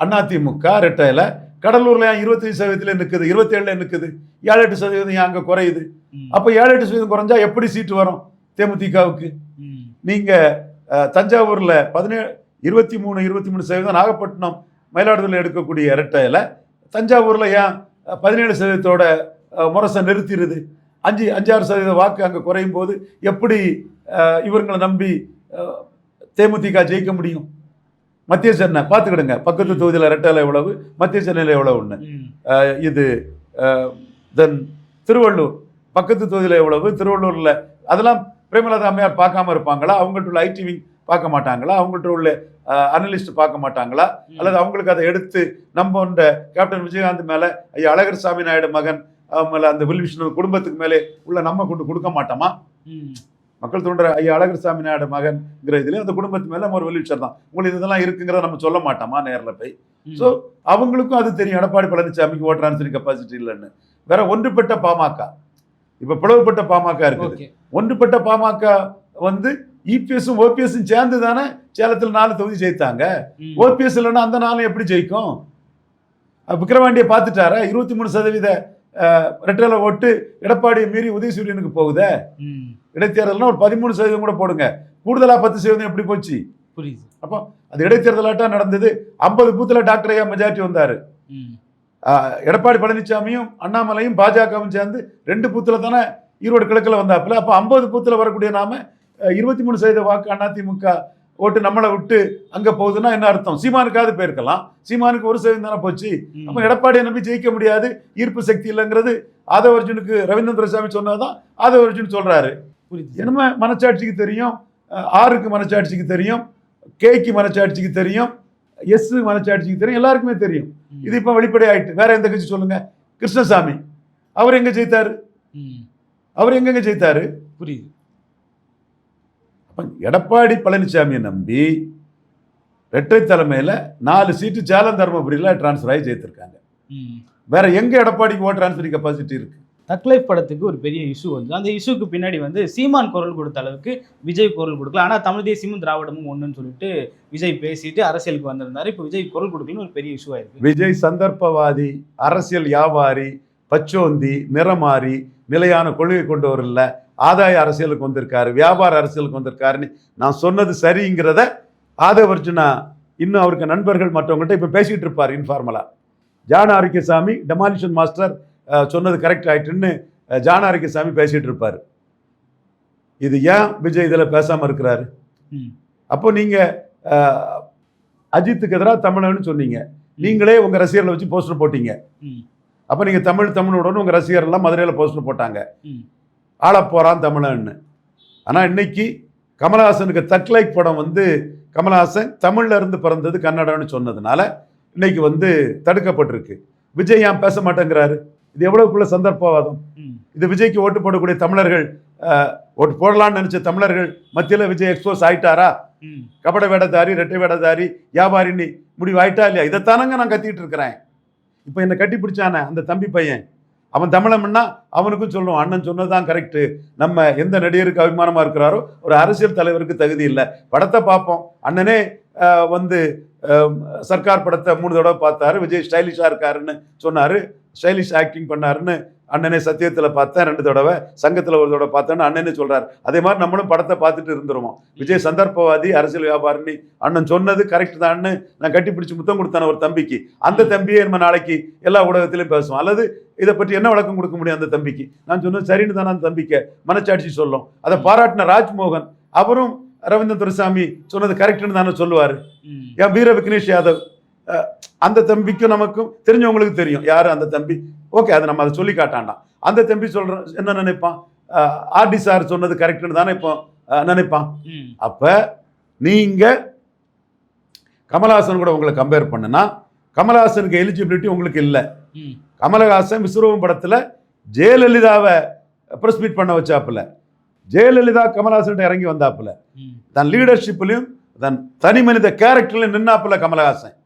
அதிமுக ரெட்டையில கடலூர்ல ஏன் இருபத்தஞ்சு சதவீதத்துல நிற்குது இருபத்தேழுல நிற்குது ஏழு எட்டு சதவீதம் ஏன் அங்க குறையுது. அப்ப ஏழு எட்டு சதவீதம் குறைஞ்சா எப்படி சீட்டு வரும்? தேமுதிகவுக்கு. நீங்கள் தஞ்சாவூரில் பதினேழு இருபத்தி மூணு இருபத்தி மூணு சதவீதம் நாகப்பட்டினம் மயிலாடுதுறையில் எடுக்கக்கூடிய இரட்டையில் தஞ்சாவூரில் ஏன் பதினேழு சதவீதத்தோட முரசை நிறுத்திடுது? அஞ்சு அஞ்சாறு சதவீத வாக்கு அங்கே குறையும் போது எப்படி அஹ், இவங்களை நம்பி தேமுதிக ஜெயிக்க முடியும்? மத்திய சென்னை பார்த்துக்கிடுங்க. பக்கத்து தொகுதியில் ரெட்டையில் எவ்வளவு மத்திய சென்னையில் எவ்வளவுன்னு இது தென் திருவள்ளூர். பக்கத்து தொகுதியில் எவ்வளவு திருவள்ளூரில் அதெல்லாம் பிரேமலதா அம்மையார் பார்க்காம இருப்பாங்களா? அவங்கள்ட்ட உள்ள ஐடி விங் பார்க்க மாட்டாங்களா? அவங்கள்ட்ட உள்ள அனலிஸ்ட் பார்க்க மாட்டாங்களா? அல்லது அவங்களுக்கு அதை எடுத்து நம்ம இந்த கேப்டன் விஜயகாந்த் மேலே ஐயா அழகர் சாமி நாயுடு மகன் மேலே அந்த வில்விஷ்ணு குடும்பத்துக்கு மேலே உள்ள நம்ம கொண்டு கொடுக்க மாட்டோமா. மக்கள் தோன்ற ஐயா அழகர் சாமி நாயுடு மகன்ங்கிற இதுல அந்த குடும்பத்து மேலே நம்ம ஒரு வில்விச்சர் தான். உங்களுக்கு இதெல்லாம் இருக்குங்கிறத நம்ம சொல்ல மாட்டோமா நேரில் போய். ஸோ அவங்களுக்கும் அது தெரியும். எடப்பாடி பழனிசாமிக்கு ஓட் டிரான்ஸ்ஃபர் கெப்பாசிட்டி இல்லைன்னு. வேற ஒன்றுபட்ட பாமக. இப்போ பிளவுபட்ட பாமக இருக்குது. ஒன்றுபட்ட பாமக வந்து இபிஎஸும் ஓபிஎஸும் சேர்ந்து தானே சேலத்தில் நாலு தொகுதி ஜெயித்தாங்க. ஓபிஎஸ் இல்லைன்னா அந்த நாளும் எப்படி ஜெயிக்கும்? அஹ் விக்கிரவாண்டியை பார்த்துட்டாரா? இருபத்தி மூணு சதவீத ரெட்டல ஓட்டு எடப்பாடியை மீறி உதயசூரியனுக்கு போகுதே. இடைத்தேர்தல்னா ஒரு பதிமூணு சதவீதம் கூட போடுங்க. கூடுதலா பத்து சதவீதம் எப்படி போச்சு? புரியுது. அப்போ அது இடைத்தேர்தலாட்டா நடந்தது. ஐம்பது பூத்துல டாக்டர் ஐயா மெஜாரிட்டி வந்தாரு. எடப்பாடி பழனிசாமியும் அண்ணாமலையும் பாஜகவும் சேர்ந்து ரெண்டு பூத்துல தானே ஈரோடு கிழக்குல வந்தாப்புல. அப்போ ஐம்பது பூத்துல வரக்கூடிய நாம இருபத்தி மூணு சதவீத வாக்கு அதிமுக ஓட்டு நம்மளை விட்டு அங்க போகுதுன்னா என்ன அர்த்தம்? சீமானுக்காவது போயிருக்கலாம். சீமானுக்கு ஒரு சதவீதம் தானே போச்சு. ம். அப்ப எடப்பாடியை நம்பி ஜெயிக்க முடியாது. ஈர்ப்பு சக்தி இல்லைங்கிறது ஆதவ அர்ஜுனுக்கு ரவீந்திர சாமி சொன்னதுதான் ஆதவ அர்ஜுன் புரியுது. என்னமோ மனச்சாட்சிக்கு தெரியும் அஹ் ஆருக்கு மனச்சாட்சிக்கு தெரியும் கேக்கு மனச்சாட்சிக்கு தெரியும் எஸ் மனச்சாட்சிக்கு தெரியும். எல்லாருக்குமே தெரியும். இது இப்போ வெளிப்படை ஆயிட்டு. வேற எந்த கட்சி சொல்லுங்க? கிருஷ்ணசாமி. அவர் எங்க ஜெயித்தாரு. அவர் எங்கெங்க ஜெயித்தாரு? புரியுது. எடப்பாடி பழனிசாமியை நம்பி ரெட்டை தலைமையில நாலு சீட்டு சேலம் தருமபுரியில் டிரான்ஸ்ஃபர் ஆகி ஜெயித்திருக்காங்க. வேற எங்க எடப்பாடிக்கு ஓட் டிரான்ஸ்ஃபர் கெப்பாசிட்டி இருக்கு? தக்லைஃப் படத்துக்கு ஒரு பெரிய இஷ்யூ வந்து அந்த இஷ்யூக்கு பின்னாடி வந்து சீமான் குரல் கொடுத்த அளவுக்கு விஜய் குரல் கொடுக்கல. ஆனால் தமிழ் தேசியமும் திராவிடமும் ஒன்றுன்னு சொல்லிட்டு விஜய் பேசிட்டு அரசியலுக்கு வந்திருந்தார். இப்போ விஜய் குரல் கொடுக்கலன்னு ஒரு பெரிய இஷ்யூ ஆயிருக்கு. விஜய் சந்தர்ப்பவாதி அரசியல் வியாபாரி பச்சோந்தி நிறமாறி நிலையான கொள்கை கொண்டு வரல ஆதாய அரசியலுக்கு வந்திருக்காரு வியாபார அரசியலுக்கு வந்திருக்காருன்னு நான் சொன்னது சரிங்கிறத ஆதவர்ஜுனா இன்னும் அவருக்கு நண்பர்கள் மற்றவங்கள்ட்ட இப்போ பேசிகிட்டு இருப்பார் இன்ஃபார்மலாக ஜான் ஆரோக்கியசாமி டெமாலிஷன் மாஸ்டர் சொன்னது கரெக்ட் ஆயிட்டுன்னு அஹ், ஜான் ஆரோக்கியசாமி பேசிட்டு இருப்பார். இது ஏன் விஜய் இதில் பேசாம இருக்கிறாரு. அப்போ நீங்க அஹ், அஜித்துக்கு எதிராக தமிழன்னு சொன்னீங்க. நீங்களே உங்க ரசிகர்களை வச்சு போஸ்டர் போட்டீங்க. அப்ப நீங்க தமிழ் தமிழோடனு உங்க ரசிகர் எல்லாம் மதுரையில போஸ்டர் போட்டாங்க. ம். ஆளப் போறான் தமிழன்னு. ஆனா இன்னைக்கு கமலஹாசனுக்கு தக்லைக் படம் வந்து கமலஹாசன் தமிழ்ல இருந்து பிறந்தது கன்னடம்னு சொன்னதுனால இன்னைக்கு வந்து தடுக்கப்பட்டிருக்கு. விஜய் ஏன் பேச மாட்டேங்கிறாரு? இது எவ்வளவுக்குள்ள சந்தர்ப்பவாதம். இது விஜய்க்கு ஓட்டு போடக்கூடிய தமிழர்கள் ஓட்டு போடலாம்னு நினைச்ச தமிழர்கள் மத்தியில விஜய் எக்ஸ்போஸ் ஆயிட்டாரா. கபட வேடதாரி ரெட்டை வேடதாரி வியாபாரின்னு முடிவாயிட்டா இல்லையா? இதைத்தானங்க நான் கத்திட்டு இருக்கிறேன். இப்போ என்னை கட்டி பிடிச்சானே அந்த தம்பி பையன்? அவன் தமிழம்னா அவனுக்கும் சொல்லுவோம் அண்ணன் சொன்னதுதான் கரெக்டு நம்ம எந்த நடிகருக்கு அபிமானமா இருக்கிறாரோ ஒரு அரசியல் தலைவருக்கு தகுதி இல்லை. படத்தை பார்ப்போம். அண்ணனே வந்து சர்க்கார் படத்தை மூணு தடவை பார்த்தாரு விஜய் ஸ்டைலிஷாக இருக்காருன்னு சொன்னாரு. ஸ்டைலிஷ் ஆக்டிங் பண்ணாருன்னு அண்ணனே சத்தியத்தில் பார்த்தேன் ரெண்டு தடவை. சங்கத்தில் ஒரு தடவை பார்த்தேன்னு அண்ணனே சொல்றாரு. அதே மாதிரி நம்மளும் படத்தை பார்த்துட்டு இருந்துருவோம். விஜய் சந்தர்ப்பவாதி அரசியல் வியாபாரினி அண்ணன் சொன்னது கரெக்ட் தான்னு நான் கட்டி பிடிச்சி முத்தம் கொடுத்தான ஒரு தம்பிக்கு. அந்த தம்பியே நம்ம நாளைக்கு எல்லா ஊடகத்திலையும் பேசுவோம். அல்லது இதை பற்றி என்ன விளக்கம் கொடுக்க முடியும் அந்த தம்பிக்கு? நான் சொன்னது சரின்னு தானே அந்த தம்பிக்கு மனச்சாட்சி சொல்லும். அதை பாராட்டின ராஜ்மோகன் அவரும் ரவீந்திர துரைசாமி சொன்னது கரெக்ட்னு தானே சொல்லுவார். என் வீர விக்னேஷ் யாதவ் அந்த தம்பிக்கும் நமக்கும் தெரிஞ்சவங்களுக்கு தெரியும். யார்? அந்த தம்பி. ஓகே அதை நம்ம அதை சொல்லி காட்டாண்டாம் அந்த தம்பி சொல்ற என்ன நினைப்பான்? ஆர்டி சார் சொன்னது கரெக்ட்னு தானே இப்போ நினைப்பான். அப்ப நீங்க கமலஹாசன் கூட உங்களை கம்பேர் பண்ணுனா கமலஹாசனுக்கு எலிஜிபிலிட்டி உங்களுக்கு இல்லை. கமலஹாசன் விஸ்வரூபம் படத்துல ஜெயலலிதாவை ப்ரெஸ் மீட் பண்ண வச்சாப்புல. ஜெயலலிதா கமலஹாசன் இறங்கி வந்தாப்புல. தன் லீடர்ஷிப்லையும் தன் தனி மனித கேரக்டர்லையும் நின்னாப்புல கமலஹாசன்.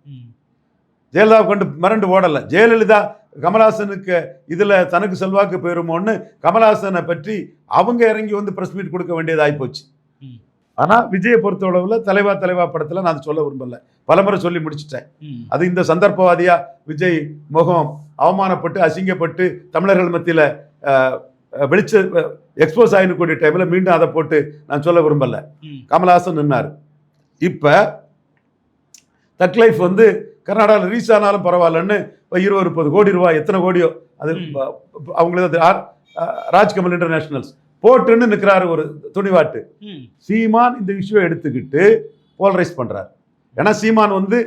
ஜெயலலிதா கொண்டு மிரண்டு ஓடல ஜெயலலிதா கமலஹாசனுக்கு இதுல தனக்கு செல்வாக்கு போயிருமோன்னு கமலஹாசனை பற்றி அவங்க இறங்கி வந்து பிரஸ் மீட் கொடுக்க வேண்டியதாகி போச்சு ம். ஆனா விஜயை பொறுத்தளவுல தலைவா தலைவா படத்துல நான் சொல்ல விரும்பல பலமுறை சொல்லி முடிச்சிட்டேன். அது இந்த சந்தர்ப்பவாதியா விஜய் முகம் அவமானப்பட்டு அசிங்கப்பட்டு தமிழர்கள் மத்தியில வெளிச்ச எக்ஸ்போஸ் ஆகிருக்கக்கூடிய டைமில் மீண்டும் அதை போட்டு நான் சொல்ல விரும்பல. கமலஹாசன் நின்னார் இப்போ தக் லைஃப் வந்து கர்நாடகாவில் ரீச் ஆனாலும் பரவாயில்லன்னு இருபது முப்பது கோடி ரூபாய் எத்தனை கோடியோ அது அவங்களுக்கு அது ஆர்- ராஜ்கமல் இன்டர்நேஷனல்ஸ் போட்டுன்னு நிற்கிறாரு ஒரு துணிவாட்டு. சீமான் இந்த இஷ்யூவை எடுத்துக்கிட்டு போலரைஸ் பண்றார். ஏன்னா சீமான் வந்து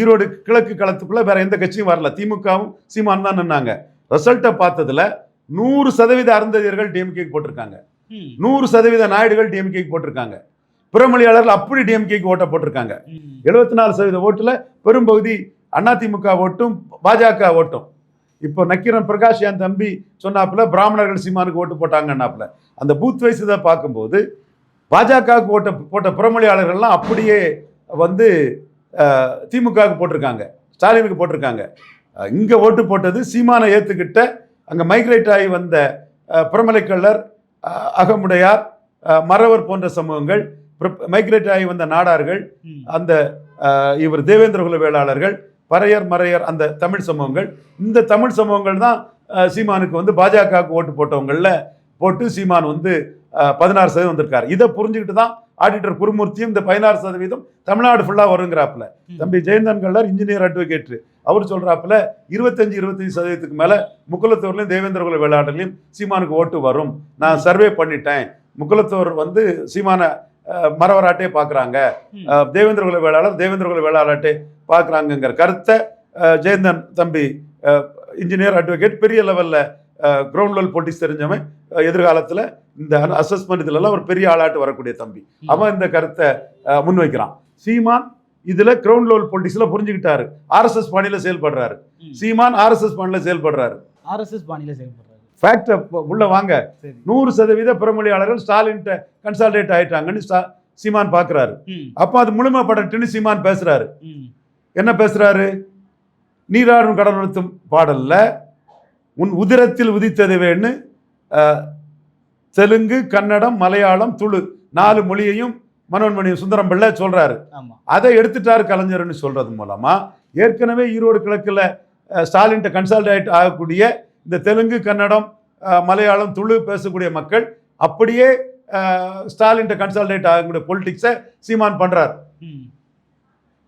ஈரோடு கிழக்கு களத்துக்குள்ள வேற எந்த கட்சியும் வரல. திமுகவும் சீமான் தான் நின்னாங்க. ரிசல்ட்டை பார்த்ததுல நூறு சதவீத அருந்ததியர்கள் டிஎம்கேக்கு போட்டிருக்காங்க. நூறு சதவீத நாயுடுகள் டிஎம்கேக்கு போட்டிருக்காங்க. பிறமொழியாளர்கள் அப்படி டிஎம்கேக்கு ஓட்ட போட்டிருக்காங்க. எழுபத்தி நாலு சதவீத ஓட்டுல பெரும்பகுதி அதிமுக ஓட்டும் பாஜக ஓட்டும். இப்போ நக்கீரன் பிரகாஷ் என் தம்பி சொன்னாப்புல பிராமணர்கள் சீமானுக்கு ஓட்டு போட்டாங்கன்னாப்புல. அந்த பூத் வைஸ் இதை பார்க்கும்போது பாஜகவுக்கு ஓட்ட போட்ட புறமொழியாளர்கள்லாம் அப்படியே வந்து திமுகவுக்கு போட்டிருக்காங்க ஸ்டாலினுக்கு போட்டிருக்காங்க. இங்க ஓட்டு போட்டது சீமானை ஏத்துக்கிட்ட அங்க மைக்ரேட் ஆகி வந்த அஹ், அகமுடையார் மறவர் போன்ற சமூகங்கள் மைக்ரேட் ஆகி வந்த நாடார்கள். அந்த இவர் தேவேந்திர குல வேளாளர்கள் பறையர் மறையர் அந்த தமிழ் சமூகங்கள் இந்த தமிழ் சமூகங்கள் தான் சீமானுக்கு வந்து பாஜகவுக்கு ஓட்டு போட்டவங்கள போட்டு சீமான் வந்து பதினாறு சதவீதம் வந்திருக்காரு. இதை புரிஞ்சுக்கிட்டு தான் ஆடிட்டர் குருமூர்த்தியும் இந்த பதினாறு சதவீதம் தமிழ்நாடு ஃபுல்லாக வருங்கிறாப்புல. தம்பி ஜெயந்தன் கல்லர் இன்ஜினியர் அட்வொகேட் அவர் சொல்றாப்புல இருபத்தஞ்சு இருபத்தஞ்சு சதவீதத்துக்கு மேல முக்குலத்தூர்லையும் தேவேந்திர குல வேளாளர்களையும் சீமானுக்கு ஓட்டு வரும். நான் சர்வே பண்ணிட்டேன். முக்குலத்தூர் வந்து சீமான மரவராட்டே பார்க்குறாங்க. தேவேந்திர குல வேளாளர் தேவேந்திர குல வேளாளர்ட்டே பார்க்குறாங்கங்கிற கருத்தை ஜெயந்தன் தம்பி இன்ஜினியர் அட்வொகேட் பெரிய லெவலில் கிரவுண்ட் லெவல் பொலிட்டிக்ஸ் தெரிஞ்சவன் எதிர்காலத்துல இந்த அசஸ்மெண்ட் இதுலலாம் ஒரு பெரிய ஆளாட்டு வரக்கூடிய தம்பி. அவன் இந்த கருத்தை முன்வைக்கிறான். சீமான் இதுல கிரவுண்ட் லெவல் பொலிட்டிக்ஸ்ல புரிஞ்சுக்கிட்டாரு. ஆர்எஸ்எஸ் பாணியில செயல்படுறாரு. சீமான் ஆர்எஸ்எஸ் பாணியில செயல்படுறாரு. ஆர்எஸ்எஸ் பாணியில செயல்படுறாரு. ஃபேக்ட் உள்ள வாங்க. நூறு சதவீத பிறமொழியாளர்கள் ஸ்டாலின்ட்ட கன்சால்டேட் ஆயிட்டாங்கன்னு சீமான் பார்க்கறாரு. அப்போ அது முழுமைப்படட்டுன்னு சீமான் பேசுறாரு. ம். என்ன பேசுறாரு? நீராடும் கடல் நிறுத்தும் பாடல்ல உன் உதிரத்தில் உதித்ததுவேன்னு அஹ், தெலுங்கு கன்னடம் மலையாளம் துளு நாலு மொழியையும் மனோன்மணி சுந்தரம் பிள்ளை சொல்றாரு. ஆமா. அதை எடுத்துட்டாரு கலைஞர்னு சொல்றது மூலமா. ஏற்கனவே ஈரோடு கிழக்குல ஸ்டாலின்ட்ட கன்சால்டேட் ஆகக்கூடிய இந்த தெலுங்கு கன்னடம் மலையாளம் துளு பேசக்கூடிய மக்கள் அப்படியே ஸ்டாலின்ட்ட கன்சால்டேட் ஆகக்கூடிய பொலிட்டிக்ஸை சீமான் பண்றார் ம்.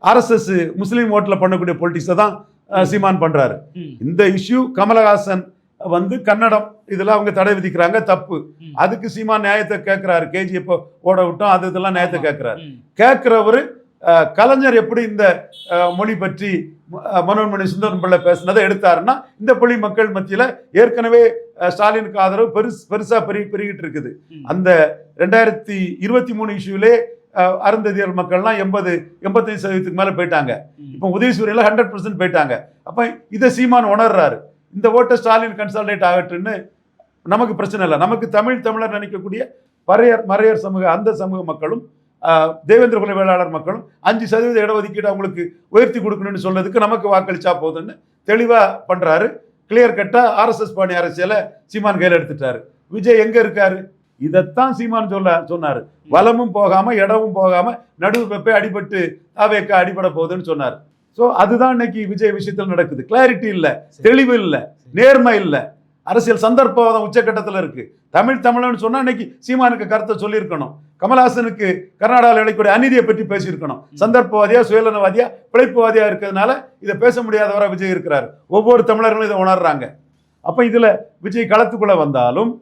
ஆர்எஸ்எஸ் முஸ்லீம் ஓட்டில் பண்ணக்கூடிய பொலிட்டிக்ஸை தான் சீமான் பண்றாரு ம். இந்த இஷ்யூ கமலஹாசன் வந்து கன்னடம் இதெல்லாம் அவங்க தடை விதிக்கிறாங்க தப்பு. அதுக்கு சீமான் நியாயத்தை கேட்கிறாரு கேஜிஎஃப் ஓட விட்டோம் அது இதெல்லாம் நியாயத்தை. கேட்கிறாரு. கேட்கிறவரு கலைஞர் எப்படி இந்த மொழி பற்றி மனோன்மணி சுந்தரம் பிள்ளை பேசினதை எடுத்தாருன்னா இந்த மொழி மக்கள் மத்தியில ஏற்கனவே ஸ்டாலினுக்கு ஆதரவு பெருசு பெருசா பெருகி பெருகிட்டு இருக்குது. அந்த ரெண்டாயிரத்தி இருபத்தி மூணு இஷ்யூலே அருந்ததியர் மக்கள்லாம் எண்பது எண்பத்தஞ்சு சதவீதத்துக்கு மேல போயிட்டாங்க. இப்போ உதயசூரியல ஹண்ட்ரட் பர்சன்ட் போயிட்டாங்க. அப்ப இதை சீமான் உணர்றாரு. இந்த ஓட்டை ஸ்டாலின் கன்சல்டேட் ஆகட்டுன்னு நமக்கு பிரச்சனை இல்லை. நமக்கு தமிழ் தமிழர் நினைக்கக்கூடிய பறையர் மறையர் சமூக அந்த சமூக மக்களும் தேவேந்திர குல வேளாளர் மக்களும் அஞ்சு சதவீத இடஒதுக்கீடு அவங்களுக்கு உயர்த்தி கொடுக்கணும்னு சொல்றதுக்கு நமக்கு வாக்களிச்சா போதும்னு தெளிவா பண்றாரு. கிளியர் கட்டா ஆர்எஸ்எஸ் பாணி அரசியலை சீமான் கையில் எடுத்துட்டாரு. விஜய் எங்க இருக்காரு? இதைத்தான் சீமான் சொல்ல சொன்னாரு. வலமும் போகாம இடமும் போகாம நடுவு போய் அடிபட்டு தாவேக்கா அடிபட போகுதுன்னு சொன்னார். ஸோ அதுதான் இன்னைக்கு விஜய் விஷயத்தில் நடக்குது. கிளாரிட்டி இல்லை தெளிவு இல்லை நேர்மை இல்லை. அரசியல் சந்தர்ப்பவாதம் உச்சக்கட்டத்தில் இருக்கு. தமிழ் தமிழன்னு சொன்னா இன்னைக்கு சீமானுக்கு கருத்தை சொல்லியிருக்கணும். கமல்ஹாசனுக்கு கர்நாடகாவில் இழைக்கூடிய அநீதியை பற்றி பேசியிருக்கணும். சந்தர்ப்பவாதியா சுயநலவாதியா பிழைப்புவாதியா இருக்கிறதுனால இதை பேச முடியாதவரா விஜய் இருக்கிறார். ஒவ்வொரு தமிழர்களும் இதை உணர்றாங்க. அப்ப இதுல விஜய் களத்துக்குள்ள வந்தாலும்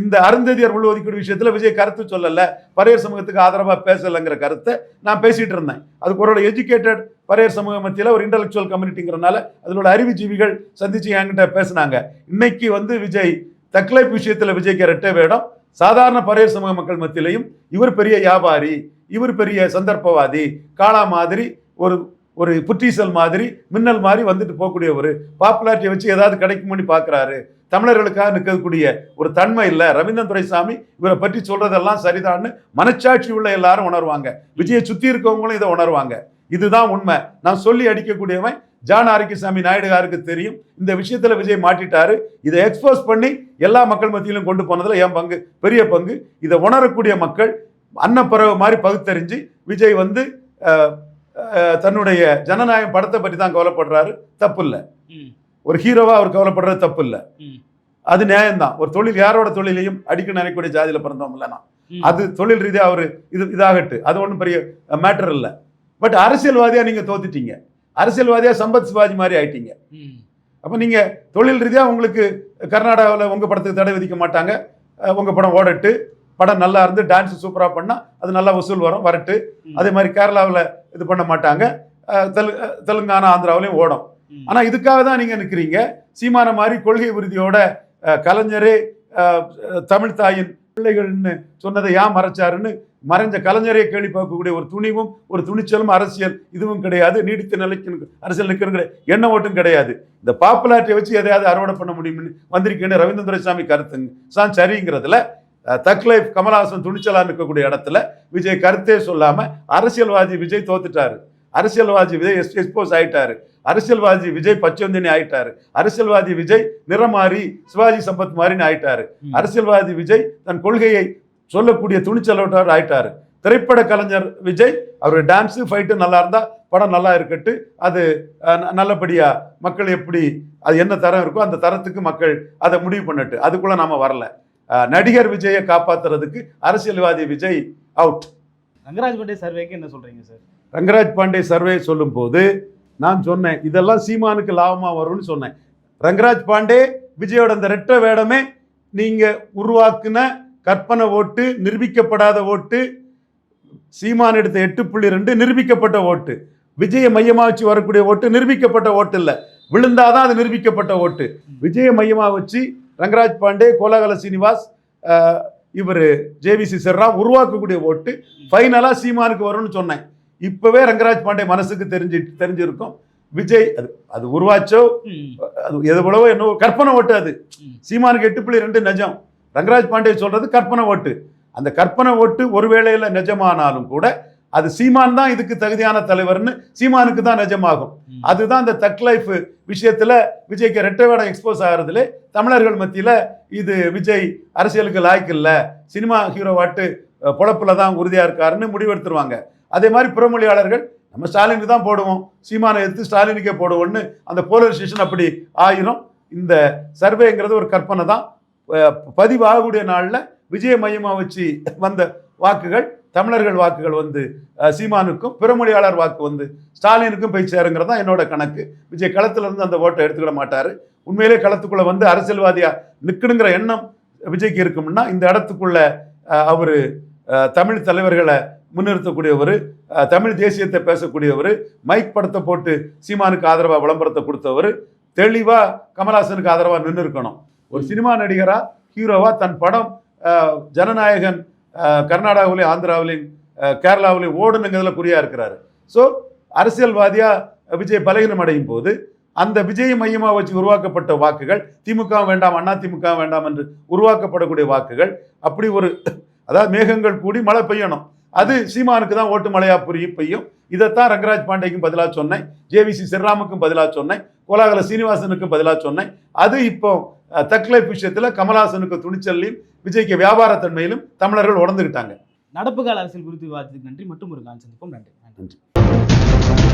இந்த அருந்ததியர் உள்ஒதுக்கீடு விஷயத்துல விஜய் கருத்து சொல்லல. பரையர் சமூகத்துக்கு ஆதரவா பேசலைங்கிற கருத்தை நான் பேசிட்டு இருந்தேன். அதுக்கு ஒரு எஜுகேட்டட் பரையர் சமூக மத்தியில் ஒரு இன்டலெக்சுவல் கம்யூனிட்டிங்கிறனால அதோட அறிவுஜீவிகள் சந்திச்சு என்கிட்ட பேசினாங்க. இன்னைக்கு வந்து விஜய் தக்லைப் விஷயத்தில் விஜய்க்கு ரெட்டே வேடம். சாதாரண பரையர் சமூக மக்கள் மத்தியிலையும் இவர் பெரிய வியாபாரி இவர் பெரிய சந்தர்ப்பவாதி காளா மாதிரி ஒரு ஒரு புற்றீசல் மாதிரி மின்னல் மாதிரி வந்துட்டு போகக்கூடிய ஒரு பாப்புலாரிட்டியை வச்சு ஏதாவது கிடைக்கும்னு பார்க்குறாரு தமிழர்களுக்காக நிற்கக்கூடிய ஒரு தன்மை இல்லை. ரவீந்திரன் துரைசாமி இவரை பற்றி சொல்றதெல்லாம் சரிதான்னு மனச்சாட்சி உள்ள எல்லாரும் உணர்வாங்க. விஜயை சுற்றி இருக்கவங்களும் இதை உணர்வாங்க. இதுதான் உண்மை. நான் சொல்லி அடிக்கக்கூடியவன் ஜான் ஆரோக்கியசாமி நாயுடுகாருக்கு தெரியும். இந்த விஷயத்துல விஜய் மாட்டிட்டாரு. இதை எக்ஸ்போஸ் பண்ணி எல்லா மக்கள் மத்தியிலும் கொண்டு போனதுல என் பங்கு பெரிய பங்கு. இதை உணரக்கூடிய மக்கள் அன்னப்பறவை மாதிரி பகுத்தறிஞ்சு விஜய் வந்து தன்னுடைய ஜனநாயகம் படத்தை பற்றி தான் கவலைப்படுறாரு. தப்பு இல்லை. ஒரு ஹீரோவா அவர் கவலைப்படுறது தப்பு இல்லை. அது நியாயம்தான். ஒரு தொழில் யாரோட தொழிலையும் அடிக்க நினைக்கக்கூடிய ஜாதியில பிறந்தவங்க இல்லை நான் ம். அது தொழில் ரீதியா அவர் இது இதாகட்டு. அது ஒன்றும் பெரிய மேட்டர் இல்லை. பட் அரசியல்வாதியா நீங்க தோத்துட்டீங்க. அரசியல்வாதியா சம்பத் சிவாஜி மாதிரி ஆயிட்டீங்க. அப்போ நீங்க தொழில் ரீதியா உங்களுக்கு கர்நாடகாவில் உங்க படத்துக்கு தடை விதிக்க மாட்டாங்க. அஹ் உங்க படம் ஓடட்டு. படம் நல்லா இருந்து டான்ஸ் சூப்பரா பண்ணா அது நல்லா வசூல் வரும் வரட்டு. அதே மாதிரி கேரளாவில் இது பண்ண மாட்டாங்க. தெலு தெலுங்கானா ஆந்திராவிலையும் ஓடும். ம். ஆனா இதுக்காக தான் நீங்க நிற்கிறீங்க சீமான மாதிரி கொள்கை உறுதியோட கலைஞரே தமிழ் தாயின் பிள்ளைகள்னு சொன்னதை ஏன் மறைச்சாருன்னு மறைஞ்ச கலைஞரே கேள்வி பார்க்கக்கூடிய ஒரு துணிவும் ஒரு துணிச்சலும் அரசியல் இதுவும் கிடையாது. நீடித்த நிலைக்கு அரசியல் நிற்கிறது கிடையாது எண்ண ஓட்டும் கிடையாது. இந்த பாப்புலாரிட்டியை வச்சு எதையாவது அறுவடை பண்ண முடியும்னு வந்திருக்கேன்னு ரவீந்திர துரைசாமி கருத்துங்க. சான் சரிங்கிறதுல தக் லைஃப் கமலஹாசன் துணிச்சலாக இருக்கக்கூடிய இடத்துல விஜய் கருத்தே சொல்லாமல் அரசியல்வாதி விஜய் தோத்துட்டாரு. அரசியல்வாதி விஜய் எஸ் எக்ஸ்போஸ் ஆயிட்டாரு. அரசியல்வாதி விஜய் பச்சொந்தினி ஆயிட்டாரு. அரசியல்வாதி விஜய் நிறமாறி சிவாஜி சம்பத் மாதிரின்னு ஆயிட்டாரு. அரசியல்வாதி விஜய் தன் கொள்கையை சொல்லக்கூடிய துணிச்சலோட்டார் ஆயிட்டாரு. திரைப்பட கலைஞர் விஜய் அவர் டான்ஸு ஃபைட்டு நல்லா இருந்தா படம் நல்லா இருக்கட்டு அது அஹ், ந- நல்லபடியா மக்கள் எப்படி அது என்ன தரம் இருக்கோ அந்த தரத்துக்கு மக்கள் அதை முடிவு பண்ணட்டு அதுக்குள்ள நாம வரல. நடிகர் விஜயை காப்பாத்துறதுக்கு அரசியல்வாதி விஜய் அவுட் ரங்கராஜ் பண்டே சர்வேக்கு என்ன சொல்றீங்க சார்? ரங்கராஜ் பாண்டே சர்வே சொல்லும்போது நான் சொன்னேன் இதெல்லாம் சீமானுக்கு லாபமாக வரும்னு சொன்னேன். ரங்கராஜ் பாண்டே விஜயோட அந்த ரெட்ட வேடமே நீங்கள் உருவாக்குன கற்பனை ஓட்டு நிரூபிக்கப்படாத ஓட்டு சீமான் எடுத்த எட்டு புள்ளி ரெண்டு நிரூபிக்கப்பட்ட ஓட்டு விஜய மையமாக வச்சு வரக்கூடிய ஓட்டு நிரூபிக்கப்பட்ட ஓட்டு இல்லை விழுந்தாதான் அது நிரூபிக்கப்பட்ட ஓட்டு. விஜய மையமாக வச்சு ரங்கராஜ் பாண்டே கோலாகல சீனிவாஸ் இவர் ஜேவிசி சர்ரா உருவாக்கக்கூடிய ஓட்டு ஃபைனலாக சீமானுக்கு வரும்னு சொன்னேன். இப்பவே ரங்கராஜ் பாண்டே மனசுக்கு தெரிஞ்சு தெரிஞ்சிருக்கும். விஜய் அது அது உருவாச்சோ? அது எவ்வளவோ என்னவோ கற்பனை ஓட்டு அது. சீமானுக்கு எட்டு புள்ளி ரெண்டு நிஜம். ரங்கராஜ் பாண்டே சொல்றது கற்பனை ஓட்டு. அந்த கற்பனை ஓட்டு ஒரு வேளையில நிஜமானாலும் கூட அது சீமான் தான் இதுக்கு தகுதியான தலைவர்னு சீமானுக்கு தான் நிஜமாகும். அதுதான் இந்த அந்த தக் லைஃப் விஷயத்துல விஜய்க்கு ரெட்டை வேடம் எக்ஸ்போஸ் ஆகிறதுல தமிழர்கள் மத்தியில இது விஜய் அரசியலுக்கு லாய்க்கு இல்லை. சினிமா ஹீரோவாட்டு வாட்டு பொழப்புல தான் உறுதியா இருக்காருன்னு முடிவெடுத்துருவாங்க. அதே மாதிரி புறமொழியாளர்கள் நம்ம ஸ்டாலினுக்கு தான் போடுவோம். சீமானை எடுத்து ஸ்டாலினுக்கே போடுவோம்னு அந்த போலரைசேஷன் அப்படி ஆயிரும். இந்த சர்வேங்கிறது ஒரு கற்பனை தான். பதிவாகக்கூடிய நாளில் விஜய மையமாக வச்சு வந்த வாக்குகள் தமிழர்கள் வாக்குகள் வந்து சீமானுக்கும் பிறமொழியாளர் வாக்கு வந்து ஸ்டாலினுக்கும் போய் சேருங்கிறது தான் என்னோட கணக்கு. விஜய் களத்திலிருந்து அந்த ஓட்டை எடுத்துக்கிட மாட்டார். உண்மையிலே களத்துக்குள்ளே வந்து அரசியல்வாதியாக நிற்கணுங்கிற எண்ணம் விஜய்க்கு இருக்கும்னா இந்த இடத்துக்குள்ள அவர் தமிழ் தலைவர்களை முன்னிறுத்தக்கூடியவர் தமிழ் தேசியத்தை பேசக்கூடியவர் மைக் படத்தை போட்டு சீமானுக்கு ஆதரவாக விளம்பரத்தை கொடுத்தவர் தெளிவாக கமல்ஹாசனுக்கு ஆதரவாக நின்று இருக்கணும் ஒரு சினிமா நடிகராக ஹீரோவாக தன் படம் ஜனநாயகன் கர்நாடகாவிலையும் ஆந்திராவிலையும் கேரளாவிலையும் ஓடுனுங்கிறதுல குறியாக இருக்கிறாரு. ஸோ அரசியல்வாதியாக விஜய் பலகீனம் அடையும் போது அந்த விஜய் மையமாக வச்சு உருவாக்கப்பட்ட வாக்குகள் திமுக வேண்டாம் அண்ணா திமுக வேண்டாம் என்று உருவாக்கப்படக்கூடிய வாக்குகள் அப்படி ஒரு அதாவது மேகங்கள் கூடி மழை பெய்யணும். அது சீமானுக்கு தான் ஓட்டு மழையா புரியும் பெய்யும். இதைத்தான் ரங்கராஜ் பாண்டேக்கும் பதிலாக சொன்னேன். ஜேவிசி சிறாமுக்கும் பதிலாக சொன்னேன். கோலாகல சீனிவாசனுக்கும் பதிலாக சொன்னேன். அது இப்போ தக்லைஃப் விஷயத்துல கமல்ஹாசனுக்கு துணிச்சல்லையும் விஜய்க்கு வியாபாரத்தன்மையிலும் தமிழர்கள் உணர்ந்துக்கிட்டாங்க நடப்பு கால அரசியல் குறித்து விவாதத்துக்கு நன்றி. மற்றும் ஒரு கால் சந்திப்போம். நன்றி. நன்றி.